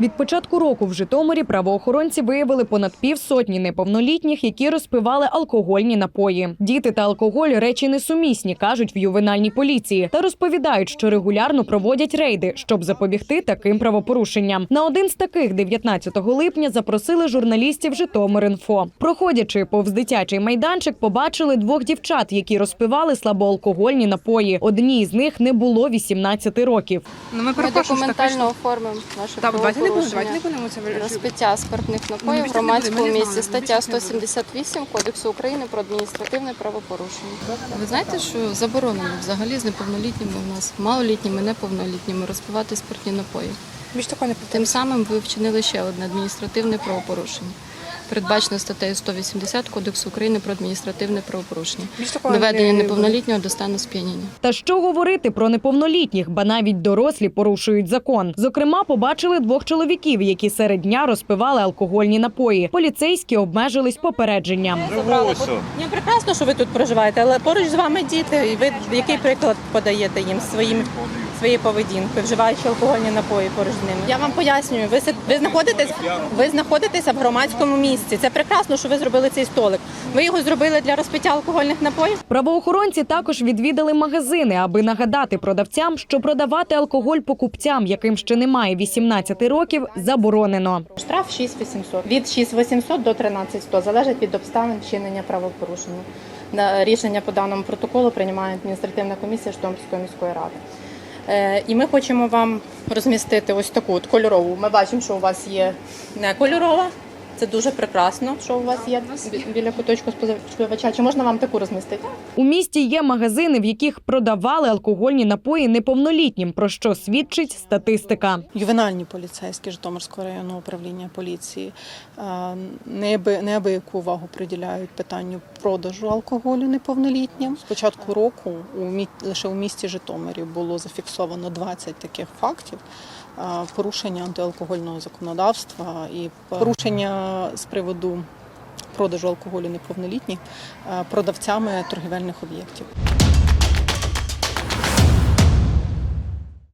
Від початку року в Житомирі правоохоронці виявили понад півсотні неповнолітніх, які розпивали алкогольні напої. Діти та алкоголь речі несумісні, кажуть в ювенальній поліції, та розповідають, що регулярно проводять рейди, щоб запобігти таким правопорушенням. На один з таких 19 липня запросили журналістів Житомир.Інфо. Проходячи повз дитячий майданчик, побачили двох дівчат, які розпивали слабоалкогольні напої. Одній з них не було 18 років. Ну, ми Ми документально оформимо давайте не будемо, давайте не будемо це вирішувати. Розпиття спиртних Ну, напоїв в громадському місці. Стаття більше не будемо. 178 Кодексу України про адміністративне правопорушення. Ви знаєте, що заборонено взагалі з неповнолітніми у нас малолітніми, неповнолітніми розпивати спиртні напої. Більш такого не Тим самим ви вчинили ще одне адміністративне правопорушення. Передбачено статтею 180 Кодексу України про адміністративне правопорушення. Доведення неповнолітнього до стану сп'яніння. Та що говорити про неповнолітніх, ба навіть дорослі порушують закон. Зокрема, побачили двох чоловіків, які серед дня розпивали алкогольні напої. Поліцейські обмежились попередженням. Ні, прекрасно, що ви тут проживаєте, але поруч з вами діти, і ви який приклад подаєте їм своїм своєю поведінкою, вживаючи алкогольні напої поруч з ними. Я вам пояснюю, ви, ви знаходитесь, ви знаходитеся в громадському місці. Це прекрасно, що ви зробили цей столик. Ви його зробили для розпиття алкогольних напоїв. Правоохоронці також відвідали магазини, аби нагадати продавцям, що продавати алкоголь покупцям, яким ще немає 18 років, заборонено. Штраф 6800. Від 6800 до 13100, залежить від обставин вчинення правопорушення. На рішення по даному протоколу приймає адміністративна комісія Житомирської міської ради. Е, І ми хочемо вам розмістити ось таку от кольорову. Ми бачимо, що у вас є не кольорова. Це дуже прекрасно, що у вас є біля куточку споживача. Чи можна вам таку розмістити? У місті є магазини, в яких продавали алкогольні напої неповнолітнім, про що свідчить статистика. Ювенальні поліцейські Житомирського районного управління поліції неаби- неабияку увагу приділяють питанню продажу алкоголю неповнолітнім. З початку року у мі- лише у місті Житомирі було зафіксовано 20 таких фактів порушення антиалкогольного законодавства і порушення з приводу продажу алкоголю неповнолітніх е, продавцями торгівельних об'єктів.